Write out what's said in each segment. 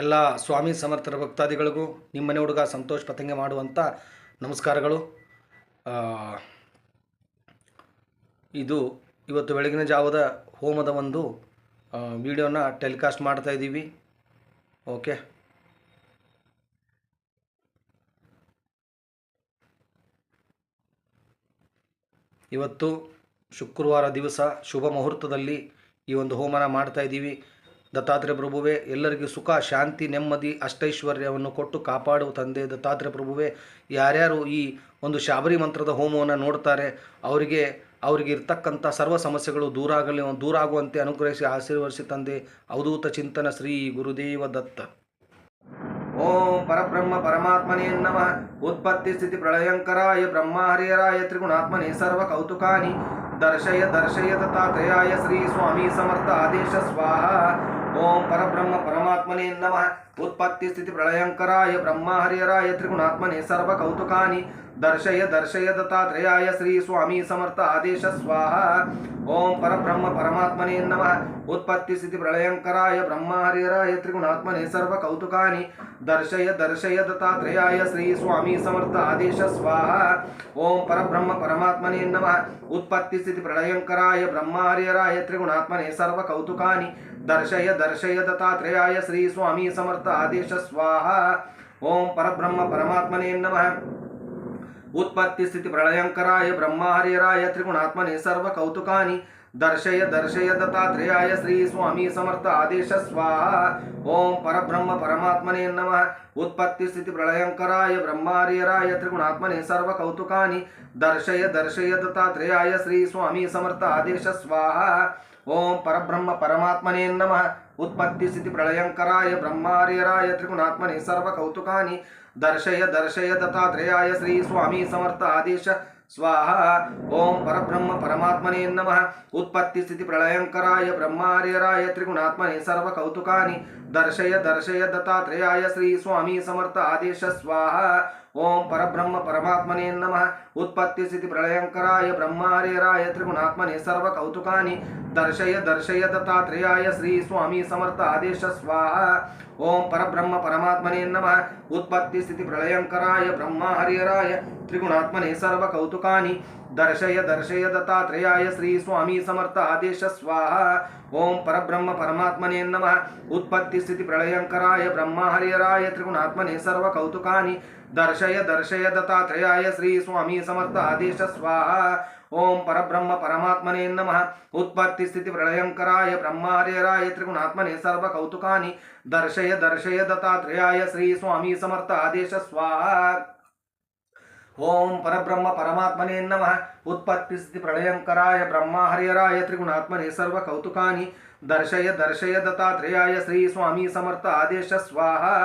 ಎಲ್ಲ ಸ್ವಾಮಿ ಸಮರ್ಥರ ಭಕ್ತಾದಿಗಳಿಗೂ, ನಿಮ್ಮನೆ ಹುಡುಗ ಸಂತೋಷ್ ಪತಂಗೆ ಮಾಡುವಂಥ ನಮಸ್ಕಾರಗಳು. ಇದು ಇವತ್ತು ಬೆಳಗಿನ ಜಾವದ ಹೋಮದ ಒಂದು ವಿಡಿಯೋನ ಟೆಲಿಕಾಸ್ಟ್ ಮಾಡ್ತಾ ಇದ್ದೀವಿ. ಓಕೆ. ಇವತ್ತು ಶುಕ್ರವಾರ ದಿವಸ ಶುಭ ಮುಹೂರ್ತದಲ್ಲಿ ಈ ಒಂದು ಹೋಮನ ಮಾಡ್ತಾ ಇದ್ದೀವಿ. ದತ್ತಾತ್ರೇಯ ಪ್ರಭುವೆ, ಎಲ್ಲರಿಗೂ ಸುಖ, ಶಾಂತಿ, ನೆಮ್ಮದಿ, ಅಷ್ಟೈಶ್ವರ್ಯವನ್ನು ಕೊಟ್ಟು ಕಾಪಾಡುವ ತಂದೆ ದತ್ತಾತ್ರೇಯ ಪ್ರಭುವೆ. ಯಾರ್ಯಾರು ಈ ಒಂದು ಶಾಬರಿ ಮಂತ್ರದ ಹೋಮವನ್ನು ನೋಡ್ತಾರೆ, ಅವರಿಗೆ ಅವರಿಗೆ ಇರ್ತಕ್ಕಂಥ ಸರ್ವ ಸಮಸ್ಯೆಗಳು ದೂರ ಆಗಲಿ, ದೂರ ಆಗುವಂತೆ ಅನುಗ್ರಹಿಸಿ, ಆಶೀರ್ವದಿಸಿ ತಂದೆ ಅವಧೂತ ಚಿಂತನ ಶ್ರೀ ಗುರುದೇವ ದತ್ತ. ಓಂ ಪರಬ್ರಹ್ಮ ಪರಮಾತ್ಮನೇ ನಮಃ. ಉತ್ಪತ್ತಿ ಸ್ಥಿತಿ ಪ್ರಳಯಂಕರಾಯ ಬ್ರಹ್ಮ ಹರಿಯರಾಯ ತ್ರಿಗುಣಾತ್ಮನೇ ಸರ್ವ ಕೌತುಕಾನಿ. ದರ್ಶಯ ದರ್ಶಯ ದತ್ತಾತ್ರೇಯಾಯ ಶ್ರೀ ಸ್ವಾಮಿ ಸಮರ್ಥ ಆದೇಶ ಸ್ವಾಹ. ஓம் பரபிரம்ம பரமாத்மனே நம. उत्पत्ति स्थिति प्रलयंकराय ब्रह्मा हरिहराय त्रिगुणात्मने सर्व कौतुकानि दर्शय दर्शय, दत्तात्रेयाय श्री स्वामी समर्थ आदेश, स्वाहा। ओम परब्रह्म परमात्मने नमः। उत्पत्ति स्थिति प्रलयंकराय ब्रह्म हरिहराय त्रिगुणात्मने सर्व कौतुकानि दर्शय दर्शय, दत्तात्रेयाय श्री स्वामी समर्थ आदेश, स्वाहा। ओम परब्रह्म परमात्मने नमः। उत्पत्ति स्थिति प्रलयंकराय ब्रह्म हरिहराय त्रिगुणात्मने सर्व कौतुकानि दर्शय दर्शय, दत्तात्रेयाय श्री स्वामी समर्थ సప్త ఆదేశ స్వాహ. ఓం పరబ్రహ్మ పరమాత్మనే నమ. ఉత్పత్తి స్థితి ప్రళయంకరాయ బ్రహ్మహరిరాయ త్రిగుణాత్మని సర్వ కౌతుకాని దర్శయ దర్శయ దత్తాత్రేయాయ శ్రీ స్వామి సమర్థ ఆదేశ స్వాహ ఓం పరబ్రహ్మ పరమాత్మనే నమ ఉత్పత్తి స్థితి ప్రళయంకరాయ బ్రహ్మార్యరాయ త్రిగుణాత్మనే సర్వ కౌతుకాని దర్శయ దర్శయ దత్తాత్రేయాయ శ్రీ స్వామి సమర్థ ఆదేశ స్వాహ ఓం పరబ్రహ్మ పరమాత్మనే నమ ఉత్పత్తి స్థితి ప్రళయంకరాయ బ్రహ్మార్యరాయ త్రిగుణాత్మనే సర్వ కౌతుకాని దర్శయ దర్శయ దత్తాత్రేయాయ శ్రీ స్వామి సమర్థ ఆదేశ స్వాహ. ఓం పరబ్రహ్మ పరమాత్మనే నమ. ఉత్పత్తి స్థితి ప్రళయంకరాయ బ్రహ్మార్యరాయ త్రిగుణాత్మనే సర్వ కౌతుకాని దర్శయ దర్శయ దత్తాత్రేయాయ శ్రీ స్వామి సమర్థ ఆదేశ స్వాహ. ओम परब्रह्म परमात्मने नमः। उत्पत्ति स्थिति प्रलयंकराय ब्रह्मारेराय त्रिगुणात्मने सर्वकौतुकानि। दर्शय दर्शय, दत्तात्रेयाय श्री स्वामी समर्थ आदेश स्वाहा। ओम परब्रह्म परमात्मने नमः। उत्पत्ति स्थिति प्रलयंकराय ब्रह्माहरेराय त्रिगुणात्मने सर्व दर्शय दर्शय, दत्तात्रेयाय श्री स्वामी समर्थ आदेश स्वाहा। ఓం పరబ్రహ్మ పరమాత్మనే నమ. ఉత్పత్తి స్థితి ప్రళయంకరాయ బ్రహ్మహరియరాయ త్రిగుణాత్మనే సర్వ కౌతుకాని దర్శయ దర్శయ దత్తాత్రేయాయ శ్రీ స్వామి సమర్థ ఆదేశ స్వాహ. ఓం పరబ్రహ్మ పరమాత్మనే నమ. ఉత్పత్తి స్థితి ప్రళయంకరాయ బ్రహ్మహరేరాయ త్రిగుణాత్మనే సర్వ కౌతుకాని దర్శయ దర్శయ దత్తాత్రేయాయ శ్రీ స్వామి సమర్థ ఆదేశ స్వాహ. ओम परब्रह्म परमात्मने नम उत्पत्तिस्थिति प्रलयंकराय ब्रह्म हरिहराय त्रिगुणात्मने सर्व कौतुकानि दर्शय दर्शय दत्तात्रेयाय श्री स्वामी समर्थ आदेश स्वाहा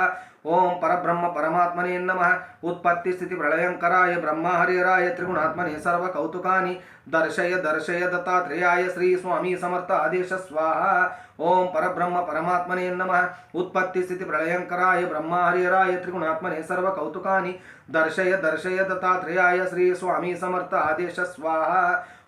ఓం పరబ్రహ్మ పరమాత్మనే నమ. ఉత్పత్తి స్థితి ప్రళయంకరాయ బ్రహ్మహరిహరాయ త్రిగుణాత్మనే సర్వ కౌతుకాని దర్శయ దర్శయ దత్తాత్రేయాయ శ్రీ స్వామి సమర్థ ఆదేశ స్వాహ. ఓం పరబ్రహ్మ పరమాత్మనే నమ. ఉత్పత్తి స్థితి ప్రళయంకరాయ బ్రహ్మహరిహరాయ త్రిగుణాత్మనే సర్వ కౌతుకాని దర్శయ దర్శయ దత్తాత్రేయాయ శ్రీ స్వామి సమర్థ ఆదేశ స్వాహ.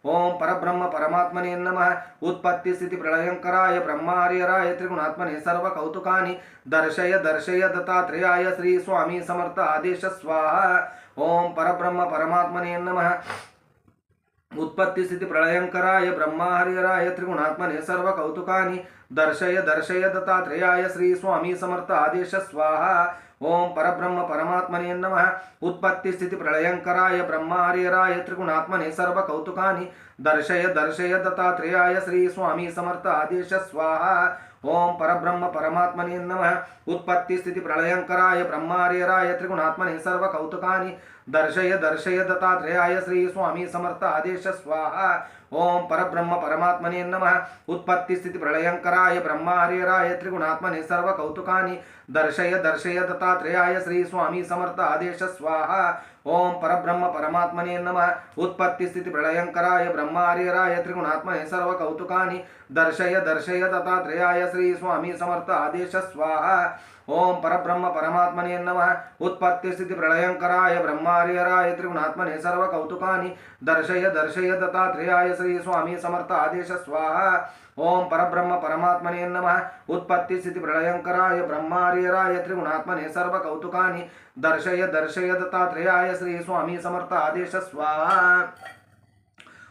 ओम परब्रह्म परमात्मने नम। उत्पत्ति स्थिति प्रलयंकराय ब्रह्मार्यराय त्रिगुणात्मने सर्व कौतुकानि दर्शय दर्शय, दत्तात्रेयाय श्री स्वामी समर्थ आदेश, स्वाहा। ओम परब्रह्म परमात्मने नम। उत्पत्ति स्थिति प्रलयंकराय ब्रह्मार्यराय त्रिगुणात्मने सर्व कौतुकानि दर्शय दर्शय, दत्तात्रेयाय श्री स्वामी समर्थ आदेश, स्वाहा। ओम परब्रह्म परमात्मने नम। उत्पत्ति स्थिति प्रलयंकराय ब्रह्मार्यराय त्रिगुणात्मने सर्व कौतुकानि दर्शय दर्शय दत्तात्रेयाय श्री स्वामी समर्थ आदेश स्वाहा। ओम परब्रह्म परमात्मने नम। उत्पत्ति स्थिति प्रलयंकराय ब्रह्मार्यराय त्रिगुणात्मने सर्व कौतुकानि दर्शय दर्शय दत्तात्रेयाय श्री स्वामी समर्थ आदेश स्वाहा। ओम परब्रह्म परमात्मने नमः। उत्पत्ति स्थिति प्रलयंकराय ब्रह्म हरिहराय त्रिगुणात्मने सर्व कौतुकानि दर्शय दर्शय, दत्तात्रेयाय श्री स्वामी समर्थ आदेश स्वाहा। ओम परब्रह्म परमात्मने नमः। उत्पत्ति स्थिति प्रलयंकराय ब्रह्म हरिहराय त्रिगुणात्मने सर्व कौतुकानि दर्शय दर्शय, दत्तात्रेयाय श्री स्वामी समर्थ आदेश स्वाहा। ओम परब्रह्म परमात्मने नमः। उत्पत्ति स्थिति प्रलयंकराय ब्रह्मारिहराय त्रिगुणात्मने सर्व कौतुकानि दर्शय दर्शय, दत्तात्रेयाय श्री स्वामी समर्थ आदेश, स्वाहा। ओम परब्रह्म परमात्मने नमः। उत्पत्ति स्थिति प्रलयंकराय ब्रह्मारिहराय त्रिगुणात्मने सर्व कौतुकानि दर्शय दर्शय, दत्तात्रेयाय श्री स्वामी समर्थ आदेश, स्वाहा।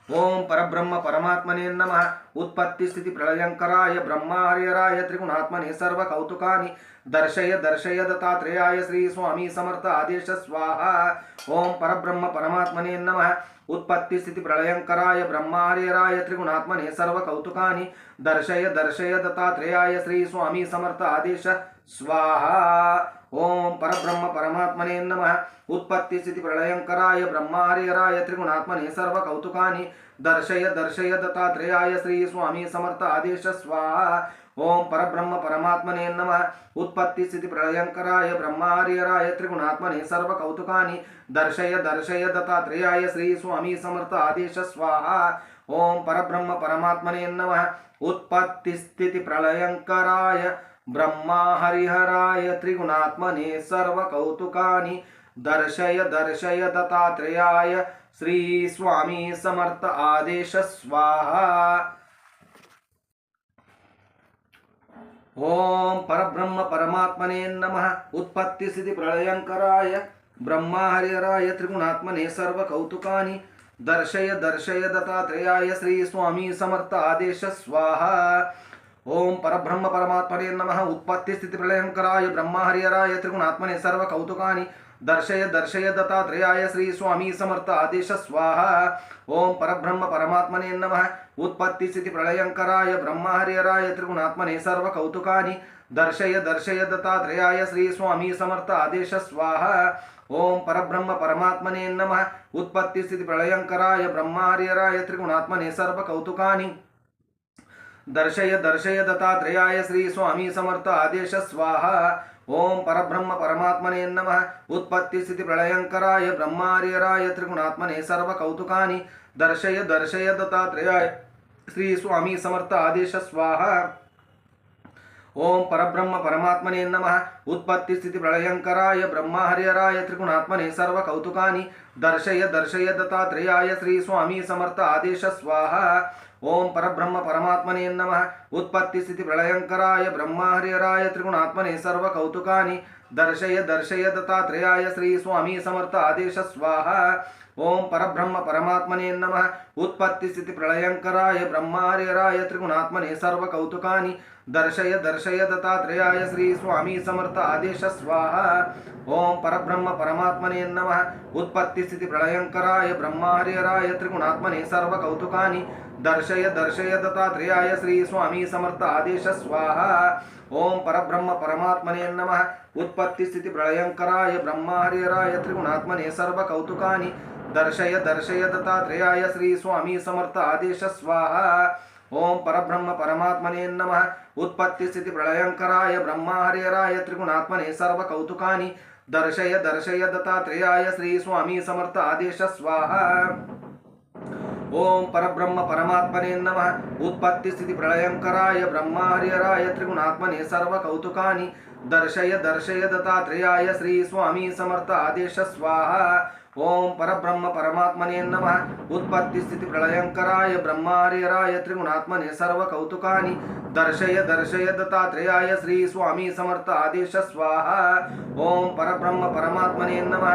ओम परब्रह्म परमात्मने नमः। उत्पत्ति स्थिति प्रलयंकराय ब्रह्मार्यराय त्रिगुणात्मने सर्व कौतुकानि दर्शय दर्शय, दत्तात्रेयाय श्री स्वामी समर्थ आदेश स्वाहा। ओम परब्रह्म परमात्मने नमः। उत्पत्ति स्थिति प्रलयंकराय ब्रह्मार्यराय त्रिगुणात्मने सर्व कौतुकानि दर्शय दर्शय, दत्तात्रेयाय श्री स्वामी समर्थ आदेश स्वाहा। ओम परब्रह्म परमात्मने नमः। उत्पत्ति स्थिति प्रलयंकराय ब्रह्मार्यराय त्रिगुणात्मने सर्व कौतुकानि दर्शय दर्शय दत्तात्रेयाय श्री स्वामी समर्थ आदेश स्वाहा। ओम परब्रह्म परमात्मने नमः। उत्पत्ति स्थिति प्रलयंकराय ब्रह्मार्यराय त्रिगुणात्मने सर्व कौतुकानि दर्शय दर्शय दत्तात्रेयाय श्री स्वामी समर्थ आदेश स्वाहा। ओम परब्रह्म परमात्मने नमः। उत्पत्ति स्थिति प्रलयंकराय ब्रह्मा हरिहराय त्रिगुणात्मने सर्वकौतुकानि दर्शय दर्शय दत्तात्रेयाय श्रीस्वामी समर्थ आदेश स्वाहा। ओम परब्रह्म परमात्मने नमः। उत्पत्ति स्थिति प्रलयंकराय ब्रह्मा हरिहराय त्रिगुणात्मने सर्व कौतुकानि दर्शय दर्शय दत्तात्रेयाय श्री स्वामी समर्थ आदेश स्वाहा। ओम परब्रह्म परमात्मने नम। उत्पत्ति स्थिति प्रलयंकराय ब्रह्महरिहराय त्रिगुणात्मने सर्व कौतुका दर्शय दर्शय, दत्तात्रेयाय श्री स्वामी समर्थ आदेश स्वाहा। ओम परब्रह्म परमात्मने नम। उत्पत्ति स्थिति प्रलयंकराय ब्रह्महरिहराय त्रिगुणात्मने सर्व कौतुका दर्शय दर्शय, दत्तात्रेयाय श्री स्वामी समर्थ आदेश स्वाहा। ओम परब्रह्म परमात्मने नम। उत्पत्ति स्थिति प्रलयंकराय ब्रह्महरिहराय त्रिगुणात्मने सर्व कौतुका దర్శయ దర్శయ దత్తాత్రేయాయ శ్రీ స్వామి సమర్థ ఆదేశ స్వాహ. ఓం పరబ్రహ్మ పరమాత్మనే నమ. ఉత్పత్తి స్థితి ప్రళయంకరాయ బ్రహ్మార్యరాయ త్రిగుణాత్మనే సర్వ కౌతుకాని దర్శయ దర్శయ దత్తాత్రేయాయ శ్రీ స్వామి సమర్థ ఆదేశ స్వాహ. ఓం పరబ్రహ్మ పరమాత్మనే నమ. ఉత్పత్తి స్థితి ప్రళయంకరాయ బ్రహ్మహర్యరాయ త్రిగుణాత్మనే సర్వ కౌతుకాని దర్శయ దర్శయ దత్తాత్రేయాయ శ్రీ స్వామి సమర్థ ఆదేశ స్వాహ. ओम परब्रह्म परमात्मने नमः। उत्पत्ति स्थिति प्रलयंकराय ब्रह्महरिहराय त्रिगुणात्मने सर्व कौतुकानि दर्शय दर्शय, दत्तात्रेयाय श्री स्वामी समर्थ आदेश स्वाहा। ओम परब्रह्म परमात्मने नमः। उत्पत्ति स्थिति प्रलयंकराय ब्रह्महरिहराय त्रिगुणात्मने सर्व कौतुकानि दर्शय दर्शय, दत्तात्रेयाय श्री स्वामी समर्थ आदेश स्वाहा। ओम परब्रह्म परमात्मने नमः। उत्पत्ति स्थिति प्रलयंकराय ब्रह्महरिहराय त्रिगुणात्मने सर्व कौतुकानि దర్శయ దర్శయ దత్తాత్రేయాయ శ్రీ స్వామి సమర్థ ఆదేశ స్వాహ ఓం పరబ్రహ్మ పరమాత్మనే నమ ఉత్పత్తి స్థితి ప్రళయంకరాయ బ్రహ్మహరేరాయ త్రిగుణాత్మనే సర్వ కౌతుకాని దర్శయ దర్శయ దత్తాత్రేయాయ శ్రీ స్వామి సమర్థ ఆదేశ స్వాహ ఓం పరబ్రహ్మ పరమాత్మనే నమ ఉత్పత్తి స్థితి ప్రళయంకరాయ బ్రహ్మహరేరాయ త్రిగుణాత్మనే సర్వ కౌతుకాని దర్శయ దర్శయ దత్తాత్రేయాయ శ్రీ స్వామి సమర్థ ఆదేశ స్వాహ ఓం పరబ్రహ్మ పరమాత్మనే నమ. ఉత్పత్తి స్థితి ప్రళయంకరాయ బ్రహ్మార్యరాయ త్రిగుణాత్మనే సర్వ కౌతుకాని దర్శయ దర్శయ దత్తాత్రేయాయ శ్రీ స్వామి సమర్థ ఆదేశ స్వాహ. ఓం పరబ్రహ్మ పరమాత్మనే నమ. ఉత్పత్తి స్థితి ప్రళయంకరాయ బ్రహ్మార్యరాయ త్రిగుణాత్మనే సర్వ కౌతుకాని దర్శయ దర్శయ దత్తాత్రేయాయ శ్రీ స్వామి సమర్థ ఆదేశ స్వాహ. ఓం పరబ్రహ్మ పరమాత్మనే నమ.